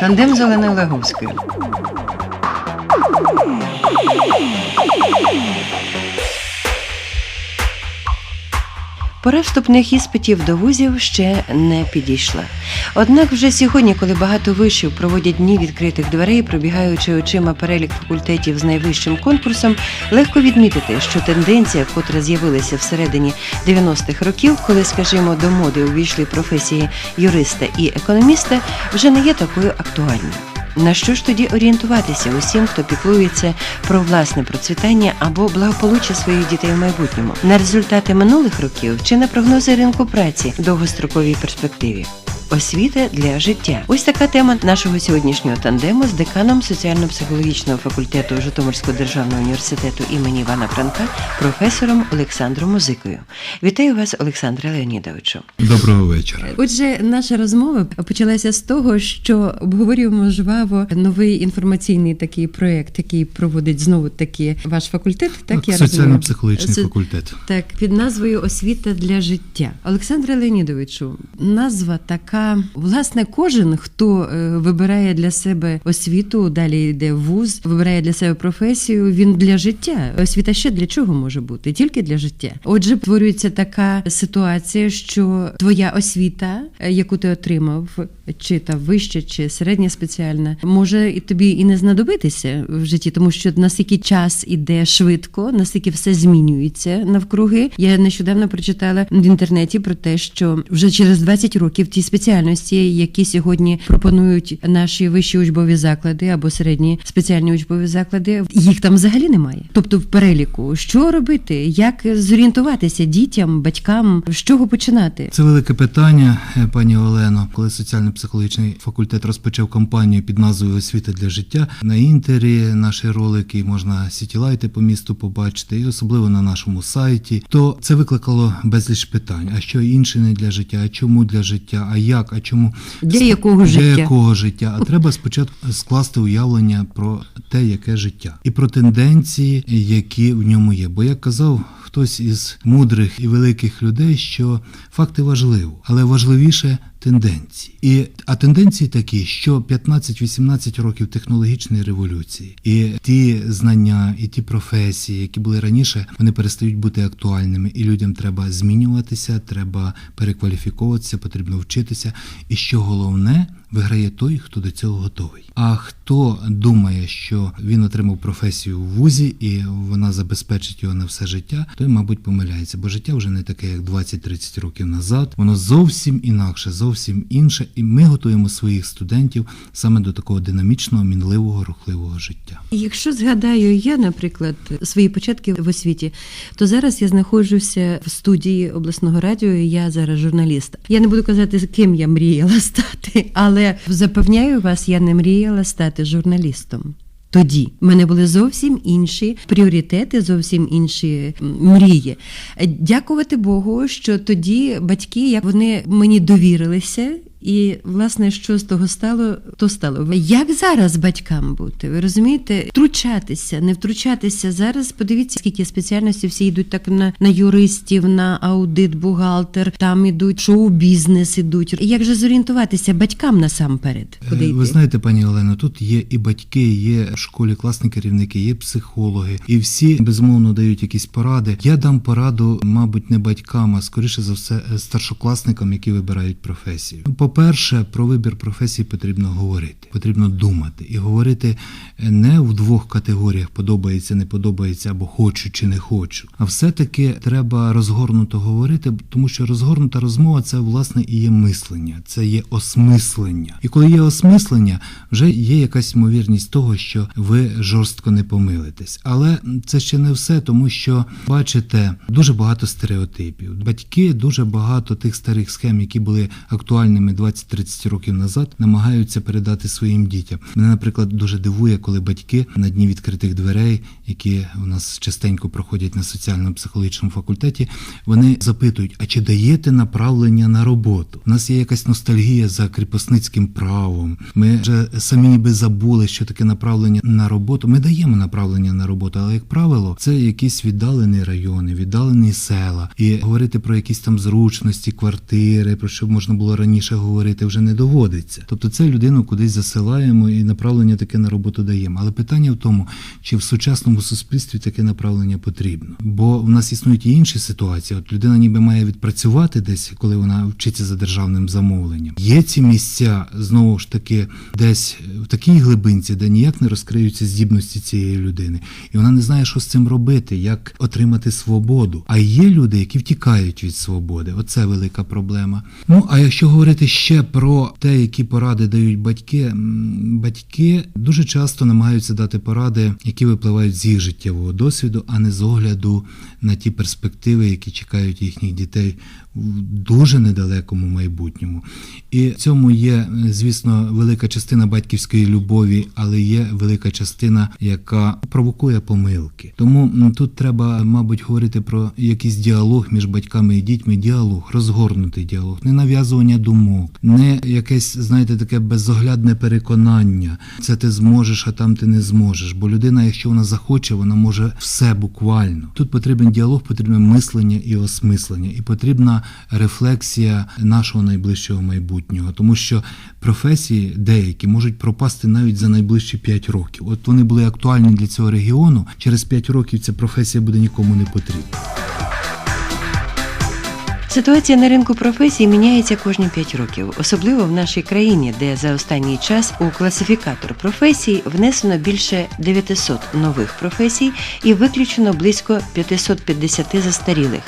Тандем з Оленою Лаговською. Пора вступних іспитів до вузів ще не підійшла. Однак вже сьогодні, коли багато вишів проводять дні відкритих дверей, пробігаючи очима перелік факультетів з найвищим конкурсом, легко відмітити, що тенденція, котра з'явилася всередині 90-х років, коли, скажімо, до моди увійшли професії юриста і економіста, вже не є такою актуальною. На що ж тоді орієнтуватися усім, хто піклується про власне процвітання або благополуччя своїх дітей в майбутньому, на результати минулих років чи на прогнози ринку праці в довгостроковій перспективі? Освіта для життя. Ось така тема нашого сьогоднішнього тандему з деканом соціально-психологічного факультету Житомирського державного університету імені Івана Франка, професором Олександром Музикою. Вітаю вас, Олександре Леонідовичу. Доброго вечора. Отже, наша розмова почалася з того, що обговорюємо жваво новий інформаційний такий проєкт, який проводить знову таки ваш факультет. Так я розумію? Соціально-психологічний Со- факультет. Так, під назвою Освіта для життя. Олександре Леонідовичу, назва така. Власне, кожен, хто е, вибирає для себе освіту, далі йде в вуз, вибирає для себе професію. Він для життя. Освіта ще для чого може бути? Тільки для життя. Отже, створюється така ситуація, що твоя освіта, е, яку ти отримав, чи та вища, чи середня спеціальна, може і тобі і не знадобитися в житті, тому що наскільки час іде швидко, наскільки все змінюється навкруги. Я нещодавно прочитала в інтернеті про те, що вже через 20 років ті спеціальності, які сьогодні пропонують наші вищі учбові заклади або середні спеціальні учбові заклади, їх там взагалі немає. Тобто в переліку, що робити, як зорієнтуватися дітям, батькам, з чого починати. Це велике питання, е, пані Олено. Коли соціально-психологічний факультет розпочав кампанію під назвою Освіта для життя на інтері наші ролики можна сітілайти по місту побачити, і особливо на нашому сайті. То це викликало безліч питань. А що інше не для життя? А чому для життя? А як? А чому Для якого для життя? якого життя? А треба спочатку скласти уявлення про те, яке життя, і про тенденції, які в ньому є. Бо як казав хтось із мудрих і великих людей, що факти важливо, але важливіше тенденції. І а тенденції такі, що 15-18 років технологічної революції, і ті знання, і ті професії, які були раніше, вони перестають бути актуальними, і людям треба змінюватися, треба перекваліфіковуватися, потрібно вчитися. І що головне, виграє той, хто до цього готовий. А хто думає, що він отримав професію в вузі і вона забезпечить його на все життя, той, мабуть, помиляється, бо життя вже не таке, як 20-30 років назад. Воно зовсім інакше, зовсім інше, і ми готуємо своїх студентів саме до такого динамічного, мінливого, рухливого життя. Якщо згадаю я, наприклад, свої початки в освіті, то зараз я знаходжуся в студії обласного радіо. і Я зараз журналіст. Я не буду казати, з ким я мріяла стати, але запевняю вас, я не мріяла стати журналістом. Тоді в мене були зовсім інші пріоритети, зовсім інші мрії. Дякувати Богу, що тоді батьки, як вони мені довірилися, і власне, що з того стало, то стало. Як зараз батькам бути? Ви розумієте, втручатися, не втручатися зараз. Подивіться, скільки спеціальностей всі йдуть так на, на юристів, на аудит, бухгалтер, там ідуть шоу-бізнес, ідуть. Як же зорієнтуватися батькам насамперед? Куди Е, йти? Ви знаєте, пані Олено, тут є і батьки, є в школі класні керівники, є психологи, і всі безумовно дають якісь поради. Я дам пораду, мабуть, не батькам, а скоріше за все старшокласникам, які вибирають професію. По-перше, про вибір професії потрібно говорити, потрібно думати і говорити е, не в двох категоріях подобається, не подобається або хочу чи не хочу. А все-таки треба розгорнуто говорити, тому що розгорнута розмова це власне і є мислення, це є осмислення. І коли є осмислення, вже є якась ймовірність того, що ви жорстко не помилитесь. Але це ще не все, тому що бачите дуже багато стереотипів. Батьки дуже багато тих старих схем, які були актуальними 20-30 років назад, намагаються передати своїм дітям. Мене, наприклад, дуже дивує, коли батьки на дні відкритих дверей, які у нас частенько проходять на соціально-психологічному факультеті, вони запитують: а чи даєте направлення на роботу? У нас є якась ностальгія за кріпосницьким правом. Ми вже самі ніби забули, що таке направлення на роботу. Ми даємо направлення на роботу, але як правило, це якісь віддалені райони, віддалені села, і говорити про якісь там зручності, квартири, про що можна було раніше говорити. Говорити вже не доводиться. Тобто це людину кудись засилаємо і направлення таке на роботу даємо. Але питання в тому, чи в сучасному суспільстві таке направлення потрібно. Бо в нас існують і інші ситуації. От людина ніби має відпрацювати десь, коли вона вчиться за державним замовленням. Є ці місця знову ж таки десь в такій глибинці, де ніяк не розкриються здібності цієї людини, і вона не знає, що з цим робити, як отримати свободу. А є люди, які втікають від свободи. Оце велика проблема. Ну а якщо говорити ще про те, які поради дають батьки, батьки дуже часто намагаються дати поради, які випливають з їх життєвого досвіду, а не з огляду на ті перспективи, які чекають їхніх дітей в дуже недалекому майбутньому. І в цьому є, звісно, велика частина батьківської любові, але є велика частина, яка провокує помилки. Тому тут треба, мабуть, говорити про якийсь діалог між батьками і дітьми. Діалог, розгорнутий діалог, не нав'язування думок, не якесь, знаєте, таке безоглядне переконання. Це ти зможеш, а там ти не зможеш. Бо людина, якщо вона захоче, вона може все буквально. Тут потрібен діалог, потрібне мислення і осмислення, і потрібна рефлексія нашого найближчого майбутнього, тому що професії деякі можуть пропасти навіть за найближчі 5 років. От вони були актуальні для цього регіону. Через 5 років ця професія буде нікому не потрібна. Ситуація на ринку професій міняється кожні 5 років, особливо в нашій країні, де за останній час у класифікатор професій внесено більше 900 нових професій і виключено близько 550 застарілих.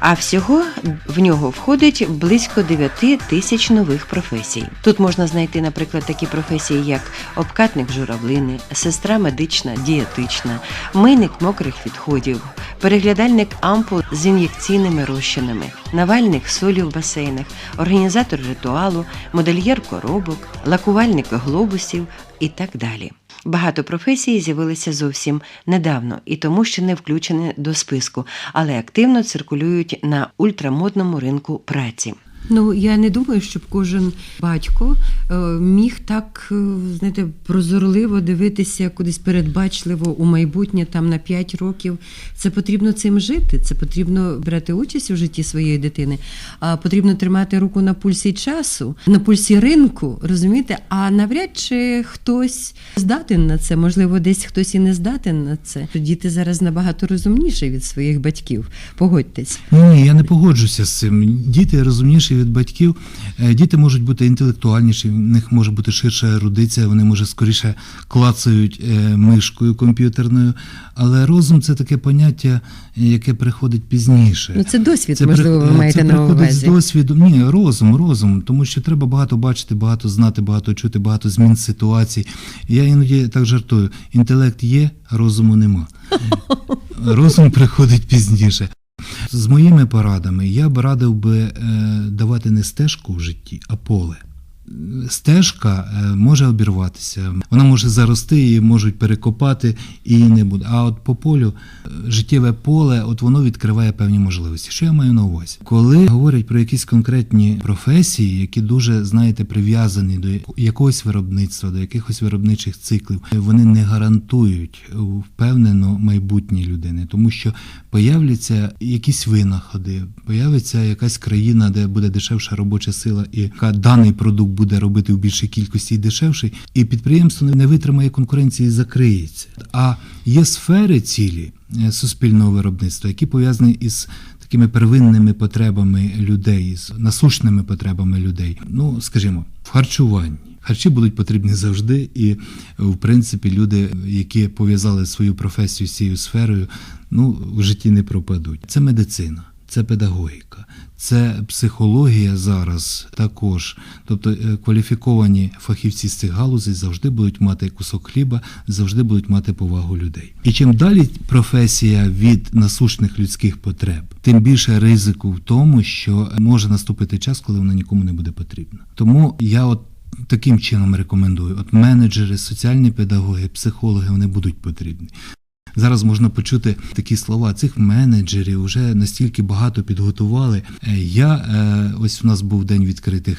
А всього в нього входить близько 9 тисяч нових професій. Тут можна знайти, наприклад, такі професії, як обкатник журавлини, сестра медична, дієтична, мийник мокрих відходів, переглядальник ампул з ін'єкційними розчинами, навальник солі в басейнах, організатор ритуалу, модельєр коробок, лакувальник глобусів і так далі. Багато професій з'явилися зовсім недавно і тому ще не включені до списку, але активно циркулюють на ультрамодному ринку праці. Ну я не думаю, щоб кожен батько е, міг так е, знаєте, прозорливо дивитися кудись передбачливо у майбутнє там на 5 років. Це потрібно цим жити. Це потрібно брати участь у житті своєї дитини. А потрібно тримати руку на пульсі часу, на пульсі ринку, розумієте? А навряд чи хтось здатен на це, можливо, десь хтось і не здатен на це. Діти зараз набагато розумніші від своїх батьків. Погодьтесь. Ні, я не погоджуся з цим. Діти розумніші від батьків. Е, Діти можуть бути інтелектуальніші, в них може бути ширша ерудиція, вони може скоріше клацають е, мишкою комп'ютерною. Але розум це таке поняття, яке приходить пізніше. Ну це досвід, Це можливо, при- ви маєте це на приходить увазі. з досвіду. Ні, розум, розум, тому що треба багато бачити, багато знати, багато чути, багато змін ситуацій. Я іноді так жартую: інтелект є, розуму нема. Розум приходить пізніше. З моїми порадами я б радив би е, давати не стежку в житті, а поле. Стежка е, може обірватися, вона може зарости, її можуть перекопати і не буде. А от по полю е, життєве поле, от воно відкриває певні можливості. Що я маю на увазі? Коли говорять про якісь конкретні професії, які дуже знаєте прив'язані до якогось виробництва, до якихось виробничих циклів, вони не гарантують впевнено майбутнє людини, тому що появляться якісь винаходи, появиться якась країна, де буде дешевша робоча сила, і яка даний продукт буде робити в більшій кількості і дешевший, і підприємство не витримає конкуренції і закриється. А є сфери цілі е, суспільного виробництва, які пов'язані із такими первинними потребами людей, з насущними потребами людей. Ну, скажімо, в харчуванні. Харчі будуть потрібні завжди, і в принципі люди, які пов'язали свою професію з цією сферою, ну в житті не пропадуть. Це медицина, це педагогіка, це психологія зараз також. Тобто е, кваліфіковані фахівці з цих галузей завжди будуть мати кусок хліба, завжди будуть мати повагу людей. І чим далі професія від насущних людських потреб, тим більше ризику в тому, що може наступити час, коли вона нікому не буде потрібна. Тому я от. Таким чином рекомендую. От менеджери, соціальні педагоги, психологи вони будуть потрібні. Зараз можна почути такі слова. Цих менеджерів вже настільки багато підготували. Е, Я е, ось у нас був день відкритих.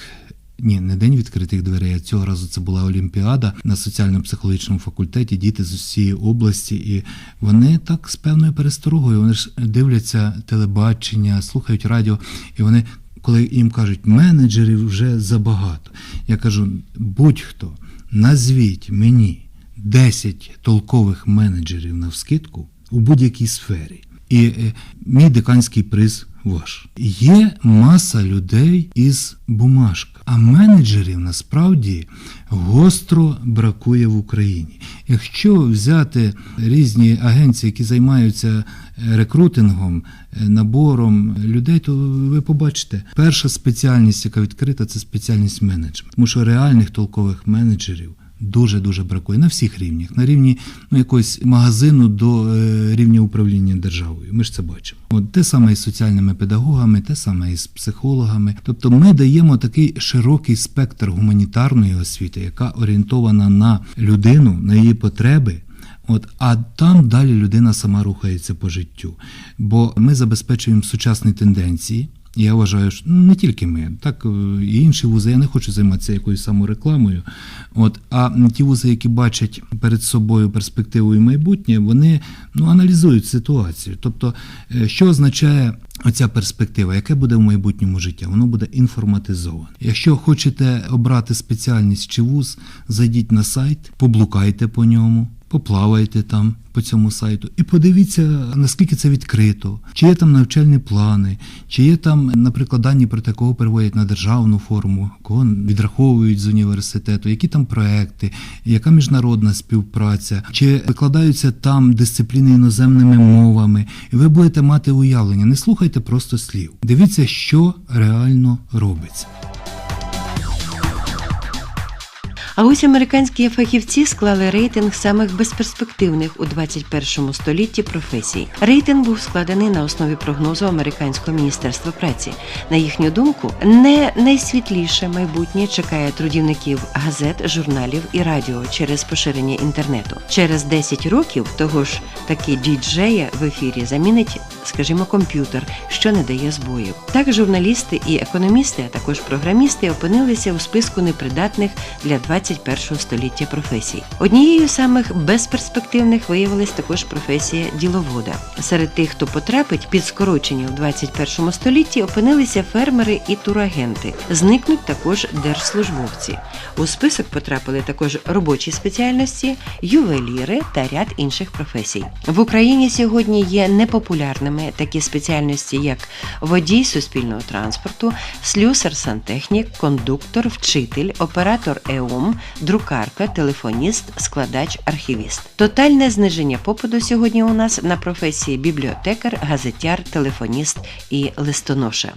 Ні, не день відкритих дверей. а Цього разу це була Олімпіада на соціально-психологічному факультеті. Діти з усієї області, і вони так з певною пересторогою. Вони ж дивляться телебачення, слухають радіо, і вони коли їм кажуть, менеджерів вже забагато. Я кажу, будь-хто, назвіть мені 10 толкових менеджерів на вскидку у будь-якій сфері. І е, мій деканський приз ваш. Є маса людей із бумажка, а менеджерів насправді гостро бракує в Україні. Якщо взяти різні агенції, які займаються е, рекрутингом, е, набором людей, то ви побачите, перша спеціальність, яка відкрита, це спеціальність менеджмент. Тому що реальних толкових менеджерів дуже дуже бракує на всіх рівнях, на рівні ну, якогось магазину до е, рівня управління державою. Ми ж це бачимо. От те саме із соціальними педагогами, те саме із психологами. Тобто, ми даємо такий широкий спектр гуманітарної освіти, яка орієнтована на людину, на її потреби. От, а там далі людина сама рухається по життю. Бо ми забезпечуємо сучасні тенденції. Я вважаю, що ну, не тільки ми, так е, і інші вузи. Я не хочу займатися якоюсь саморекламою. От, а ті вузи, які бачать перед собою перспективу і майбутнє, вони ну, аналізують ситуацію. Тобто, е, що означає оця перспектива, яке буде в майбутньому життя? Воно буде інформатизоване. Якщо хочете обрати спеціальність чи вуз, зайдіть на сайт, поблукайте по ньому. Поплавайте там по цьому сайту і подивіться, наскільки це відкрито, чи є там навчальні плани, чи є там, наприклад, дані про те, кого переводять на державну форму, кого відраховують з університету, які там проекти, яка міжнародна співпраця, чи викладаються там дисципліни іноземними мовами, і ви будете мати уявлення. Не слухайте просто слів. Дивіться, що реально робиться. А ось американські фахівці склали рейтинг самих безперспективних у 21 столітті професій. Рейтинг був складений на основі прогнозу американського міністерства праці. На їхню думку, не найсвітліше майбутнє чекає трудівників газет, журналів і радіо через поширення інтернету. Через 10 років того ж таки діджея в ефірі замінить, скажімо, комп'ютер, що не дає збоїв. Так журналісти і економісти, а також програмісти опинилися у списку непридатних для 21 століття професій. Однією з самих безперспективних виявилась також професія діловода. Серед тих, хто потрапить під скорочення в 21 столітті, опинилися фермери і турагенти. Зникнуть також держслужбовці. У список потрапили також робочі спеціальності, ювеліри та ряд інших професій. В Україні сьогодні є непопулярними такі спеціальності, як водій суспільного транспорту, слюсар сантехнік, кондуктор, вчитель, оператор ЕОМ, друкарка, телефоніст, складач, архівіст. Тотальне зниження попиту сьогодні у нас на професії бібліотекар, газетяр, телефоніст і листоноша.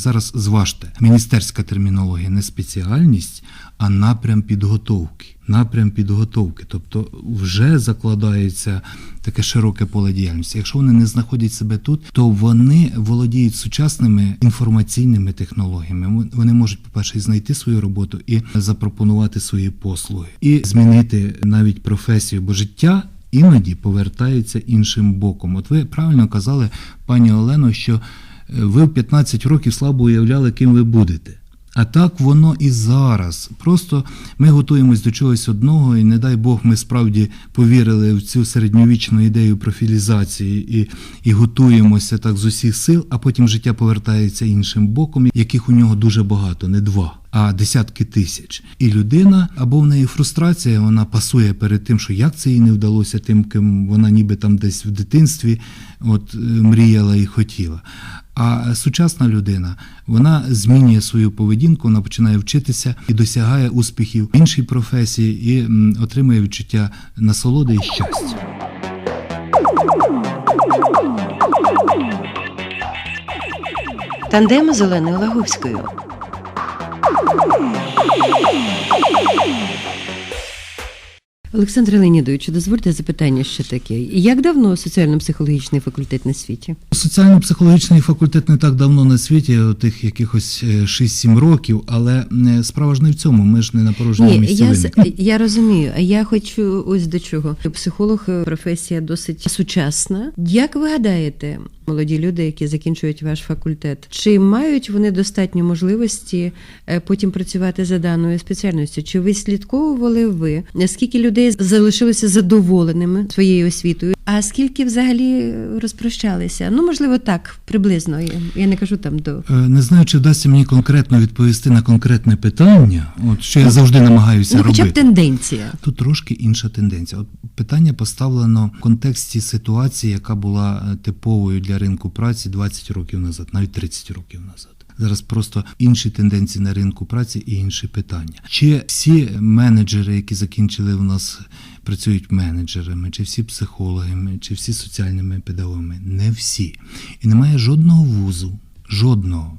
Зараз зважте, міністерська термінологія не спеціальність, а напрям підготовки. Напрям підготовки, тобто вже закладається таке широке поле діяльності. Якщо вони не знаходять себе тут, то вони володіють сучасними інформаційними технологіями. Вони можуть, по-перше, знайти свою роботу і запропонувати свої послуги, і змінити навіть професію, бо життя. Іноді повертається іншим боком. От ви правильно казали, пані Олено, що е, ви в 15 років слабо уявляли, ким ви будете. А так воно і зараз. Просто ми готуємось до чогось одного, і не дай Бог, ми справді повірили в цю середньовічну ідею профілізації і, і готуємося так з усіх сил, а потім життя повертається іншим боком, яких у нього дуже багато, не два. А десятки тисяч. І людина або в неї фрустрація, вона пасує перед тим, що як це їй не вдалося тим, ким вона ніби там десь в дитинстві от, е, мріяла і хотіла. А сучасна людина вона змінює свою поведінку, вона починає вчитися і досягає успіхів в іншій професії і отримує відчуття насолоди і щастя. Тандем з Оленою Лаговською. Олександре Леонідовичу, дозвольте запитання ще таке. Як давно соціально-психологічний факультет на світі? Соціально-психологічний факультет не так давно на світі, тих якихось е, 6-7 років, але е, справа ж не в цьому. Ми ж не на порожньому Ні, місці я, я розумію. А я хочу ось до чого. Психолог е, професія досить сучасна. Як ви гадаєте, молоді люди, які закінчують ваш факультет, чи мають вони достатньо можливості е, потім працювати за даною спеціальністю? Чи ви слідковували ви, скільки людей залишилися задоволеними своєю освітою. А скільки взагалі розпрощалися? Ну, можливо, так, приблизно. Я- не кажу там до. Е, Не знаю, чи вдасться мені конкретно відповісти на конкретне питання, от що я завжди намагаюся Ну, хоча б робити. тенденція. Тут трошки інша тенденція. От питання поставлено в контексті ситуації, яка була е, типовою для ринку праці 20 років назад, навіть 30 років назад. Зараз просто інші тенденції на ринку праці і інші питання. Чи всі менеджери, які закінчили у нас, працюють менеджерами, чи всі психологами, чи всі соціальними педагогами? Не всі. І немає жодного вузу, жодного,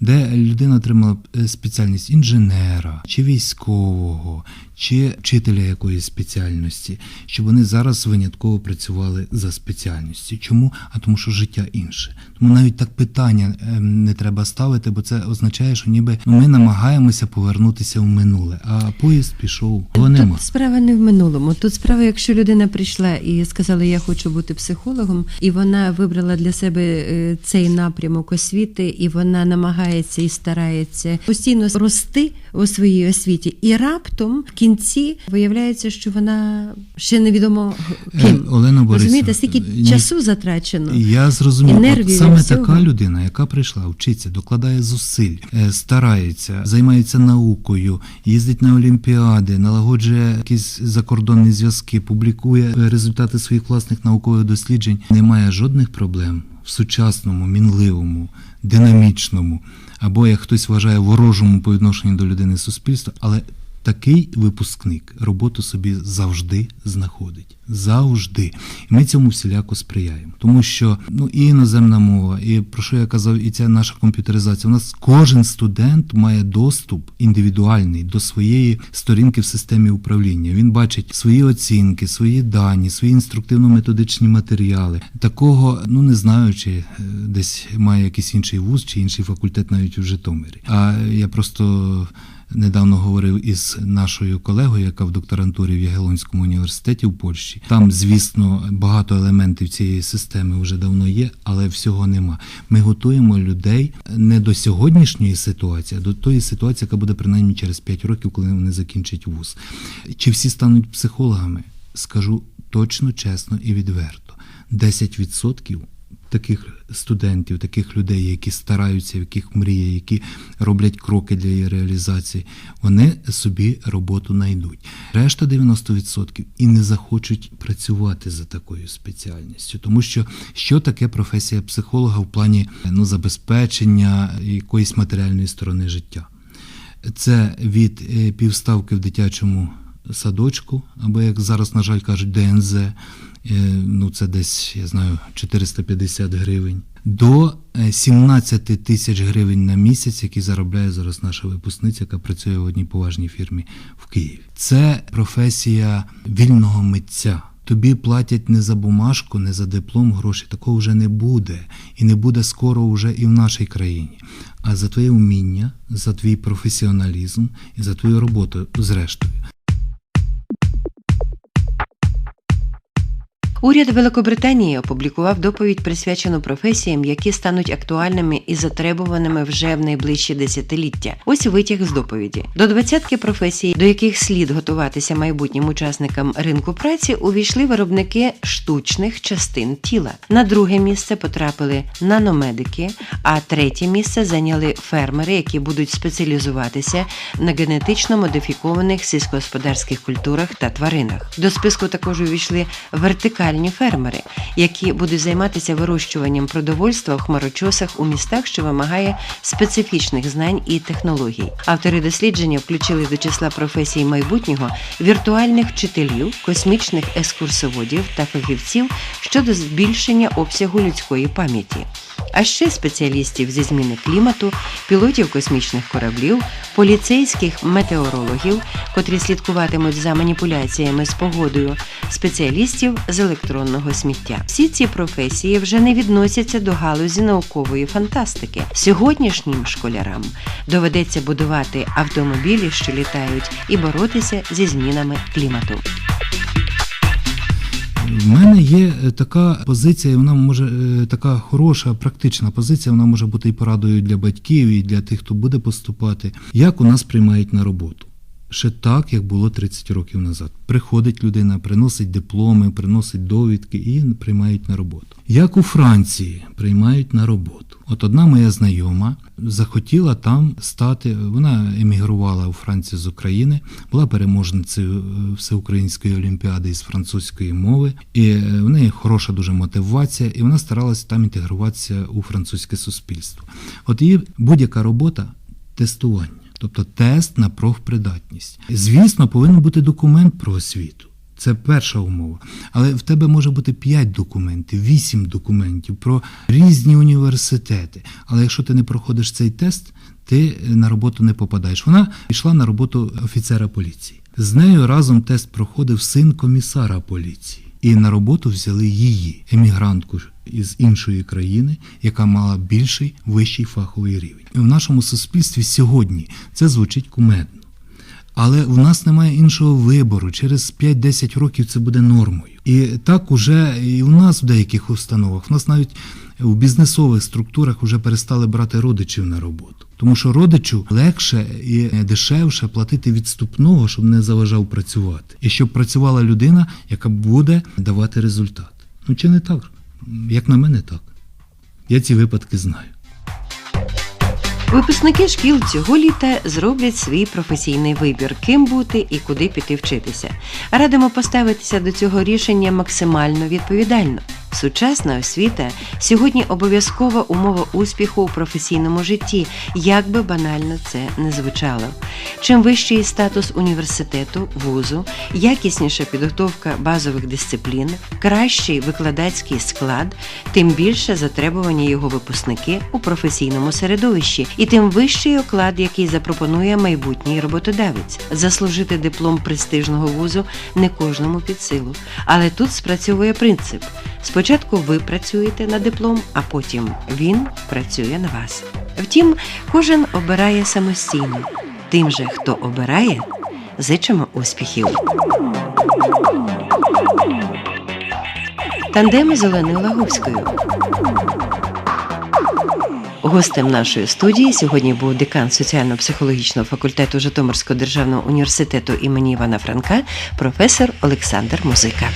де людина отримала е, спеціальність інженера, чи військового, чи вчителя якоїсь спеціальності, щоб вони зараз винятково працювали за спеціальністю. Чому? А тому, що життя інше. Тому навіть так питання ем, не треба ставити, бо це означає, що ніби ну, ми намагаємося повернутися в минуле, а поїзд пішов. Його нема. Тут справа не в минулому. Тут справа, якщо людина прийшла і сказала, я хочу бути психологом, і вона вибрала для себе е, цей напрямок освіти, і вона намагається і старається постійно рости у своїй освіті, і раптом в кінці виявляється, що вона ще невідомо Е, ким. Олена Борисівна, Розумієте, скільки ні. часу затрачено. Я зрозумів, От саме всього. така людина, яка прийшла, вчиться, докладає зусиль, е, старається, займається наукою, їздить на олімпіади, налагоджує якісь закордонні зв'язки, публікує е, результати своїх власних наукових досліджень. Немає жодних проблем в сучасному, мінливому, динамічному або як хтось вважає ворожому по відношенню до людини суспільства, але Такий випускник роботу собі завжди знаходить. Завжди. І ми цьому всіляко сприяємо. Тому що ну, і іноземна мова, і про що я казав, і ця наша комп'ютеризація. У нас кожен студент має доступ індивідуальний до своєї сторінки в системі управління. Він бачить свої оцінки, свої дані, свої інструктивно-методичні матеріали. Такого, ну не знаю, чи е, десь має якийсь інший вуз чи інший факультет навіть у Житомирі. А я просто. Недавно говорив із нашою колегою, яка в докторантурі в Ягелонському університеті в Польщі. Там, звісно, багато елементів цієї системи вже давно є, але всього нема. Ми готуємо людей не до сьогоднішньої ситуації, а до тої ситуації, яка буде принаймні через 5 років, коли вони закінчать вуз. Чи всі стануть психологами? Скажу точно, чесно і відверто. 10% таких студентів, таких людей, які стараються, яких мріє, які роблять кроки для її реалізації, вони собі роботу знайдуть. Решта 90% і не захочуть працювати за такою спеціальністю, тому що що таке професія психолога в плані ну, забезпечення якоїсь матеріальної сторони життя? Це від е, півставки в дитячому садочку, або як зараз, на жаль, кажуть, ДНЗ, е, ну це десь, я знаю, 450 гривень, до е, 17 тисяч гривень на місяць, які заробляє зараз наша випускниця, яка працює в одній поважній фірмі в Києві. Це професія вільного митця. Тобі платять не за бумажку, не за диплом гроші. Такого вже не буде. І не буде скоро вже і в нашій країні. А за твоє вміння, за твій професіоналізм і за твою роботу, зрештою. Уряд Великобританії опублікував доповідь, присвячену професіям, які стануть актуальними і затребуваними вже в найближчі десятиліття. Ось витяг з доповіді. До двадцятки професій, до яких слід готуватися майбутнім учасникам ринку праці, увійшли виробники штучних частин тіла. На друге місце потрапили наномедики, а третє місце зайняли фермери, які будуть спеціалізуватися на генетично модифікованих сільськогосподарських культурах та тваринах. До списку також увійшли вертикальні фермери, які будуть займатися вирощуванням продовольства в хмарочосах у містах, що вимагає специфічних знань і технологій. Автори дослідження включили до числа професій майбутнього віртуальних вчителів, космічних екскурсоводів та фахівців щодо збільшення обсягу людської пам'яті. А ще спеціалістів зі зміни клімату, пілотів космічних кораблів, поліцейських метеорологів, котрі слідкуватимуть за маніпуляціями з погодою, спеціалістів з електронного сміття. Всі ці професії вже не відносяться до галузі наукової фантастики. Сьогоднішнім школярам доведеться будувати автомобілі, що літають, і боротися зі змінами клімату. В мене є е, така позиція, вона може е, така хороша, практична позиція. Вона може бути і порадою для батьків, і для тих, хто буде поступати. Як у нас приймають на роботу? Ще так, як було 30 років назад. Приходить людина, приносить дипломи, приносить довідки і приймають на роботу. Як у Франції приймають на роботу. От одна моя знайома захотіла там стати. Вона емігрувала у Францію з України, була переможницею е, всеукраїнської олімпіади із французької мови, і е, в неї хороша дуже мотивація, і вона старалася там інтегруватися у французьке суспільство. От її будь-яка робота тестування, тобто тест на профпридатність. Звісно, повинен бути документ про освіту. Це перша умова. Але в тебе може бути 5 документів, 8 документів про різні університети. Але якщо ти не проходиш цей тест, ти на роботу не попадаєш. Вона йшла на роботу офіцера поліції. З нею разом тест проходив син комісара поліції. І на роботу взяли її, емігрантку із іншої країни, яка мала більший вищий фаховий рівень. В нашому суспільстві сьогодні це звучить кумедно. Але в нас немає іншого вибору. Через 5-10 років це буде нормою. І так уже і у нас в деяких установах, в нас навіть в бізнесових структурах вже перестали брати родичів на роботу. Тому що родичу легше і дешевше платити відступного, щоб не заважав працювати. І щоб працювала людина, яка буде давати результат. Ну чи не так? Як на мене, так. Я ці випадки знаю. Випускники шкіл цього літа зроблять свій професійний вибір, ким бути і куди піти вчитися. Радимо поставитися до цього рішення максимально відповідально. Сучасна освіта сьогодні обов'язкова умова успіху у професійному житті, як би банально це не звучало. Чим вищий статус університету, вузу, якісніша підготовка базових дисциплін, кращий викладацький склад, тим більше затребування його випускники у професійному середовищі, і тим вищий оклад, який запропонує майбутній роботодавець. Заслужити диплом престижного вузу не кожному під силу. Але тут спрацьовує принцип. Спочатку ви працюєте на диплом, а потім він працює на вас. Втім, кожен обирає самостійно. Тим же, хто обирає, зичимо успіхів. Тандеми з Оленою Лаговською. Гостем нашої студії сьогодні був декан соціально-психологічного факультету Житомирського державного університету імені Івана Франка, професор Олександр Музика.